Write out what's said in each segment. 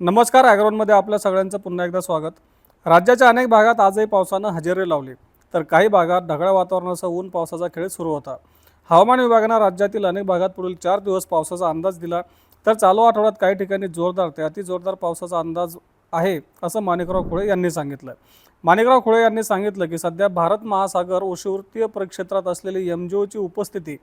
नमस्कार ॲग्रोनमध्ये आपल्या सगळ्यांचं पुन्हा एकदा स्वागत. राज्याच्या अनेक भागात आजही पावसानं हजेरी लावली. तर काही भागात ढगाळ वातावरणासह ऊन पावसाचा खेळ सुरू होता. हवामान विभागानं राज्यातील अनेक भागात पुढील चार दिवस पावसाचा अंदाज दिला. तर चालू आठवड्यात काही ठिकाणी जोरदार ते अतिजोरदार पावसाचा अंदाज आहे असं माणिकराव खुळे यांनी सांगितलं. माणिकराव खुळे यांनी सांगितलं की सध्या भारत महासागर उष्णवृत्तीय परिक्षेत्रात असलेली एमजीओची उपस्थिती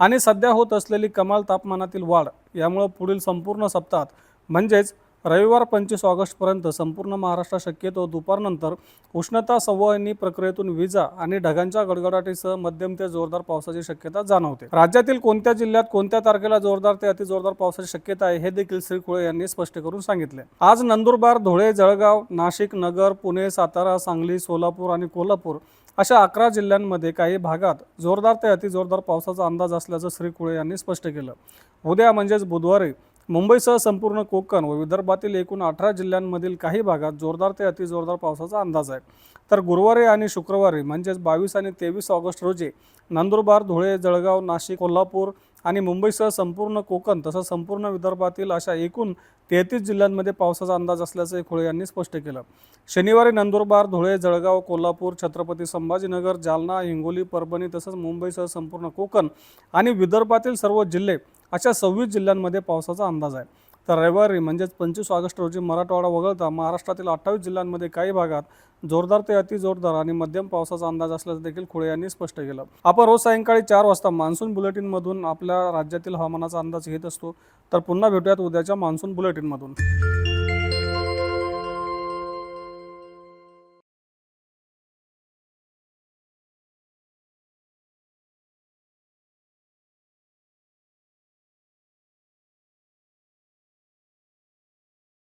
आणि सध्या होत असलेली कमाल तापमानातील वाढ यामुळं पुढील संपूर्ण सप्ताहात म्हणजेच रविवार पंचवीस ऑगस्टपर्यंत संपूर्ण महाराष्ट्रात शक्यतो दुपारनंतर उष्णता संवहनी प्रक्रियेतून विजा आणि ढगांच्या गडगडाटीसह मध्यम ते जोरदार पावसाची शक्यता जाणवते. राज्यातील कोणत्या जिल्ह्यात कोणत्या तारखेला जोरदार ते अतिजोरदार पावसाची शक्यता आहे हे देखील श्री कुळे यांनी स्पष्ट करून सांगितले. आज नंदुरबार धुळे जळगाव नाशिक नगर पुणे सातारा सांगली सोलापूर आणि कोल्हापूर अशा अकरा जिल्ह्यांमध्ये काही भागात जोरदार ते अतिजोरदार पावसाचा अंदाज असल्याचं श्री कुळे यांनी स्पष्ट केलं. उद्या म्हणजेच बुधवारी मुंबईसह संपूर्ण कोकण व विदर्भातील एकूण अठरा जिल्ह्यांमधील काही भागात जोरदार ते अतिजोरदार पावसाचा अंदाज आहे. तर गुरुवारी आणि शुक्रवारी म्हणजेच बावीस आणि तेवीस ऑगस्ट रोजी नंदुरबार धुळे जळगाव नाशिक कोल्हापूर आणि मुंबईसह संपूर्ण कोकण तसंच संपूर्ण विदर्भातील अशा एकूण तेहतीस जिल्ह्यांमध्ये पावसाचा अंदाज असल्याचं खुळे यांनी स्पष्ट केलं. शनिवारी नंदुरबार धुळे जळगाव कोल्हापूर छत्रपती संभाजीनगर जालना हिंगोली परभणी तसंच मुंबईसह संपूर्ण कोकण आणि विदर्भातील सर्व जिल्हे अशा सव्वीस जिल्ह्यांमध्ये पावसाचा अंदाज आहे. तर रविवारी म्हणजेच पंचवीस ऑगस्ट रोजी मराठवाडा वगळता महाराष्ट्रातील अठ्ठावीस जिल्ह्यांमध्ये काही भागात जोरदार ते अतिजोरदार आणि मध्यम पावसाचा अंदाज असल्याचं देखील खुळे यांनी स्पष्ट केलं. आपण रोज सायंकाळी चार वाजता मान्सून बुलेटिनमधून आपल्या राज्यातील हवामानाचा अंदाज घेत असतो. तर पुन्हा भेटूयात उद्याच्या मान्सून बुलेटिनमधून.